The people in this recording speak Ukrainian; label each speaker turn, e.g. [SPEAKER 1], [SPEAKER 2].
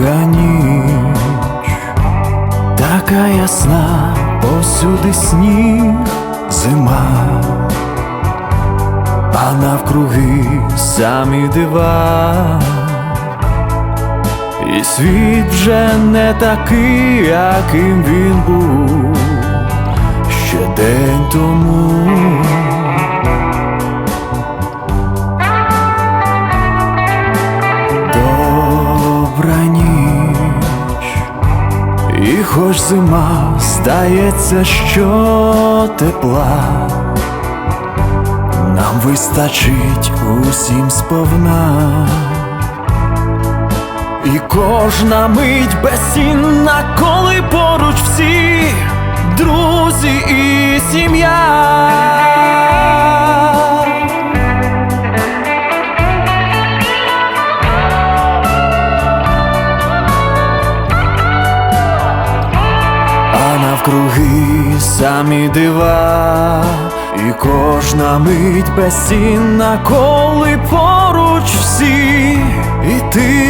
[SPEAKER 1] тиха ніч, така ясна, повсюди сніг, зима, а навкруги самі дива, і світ вже не такий, яким він був ще день тому. І хоч зима здається, що тепла, нам вистачить усім сповна, і кожна мить безцінна, коли поруч всі друзі і сім'я. Навкруги самі дива, і кожна мить безцінна, коли поруч всі, і ти.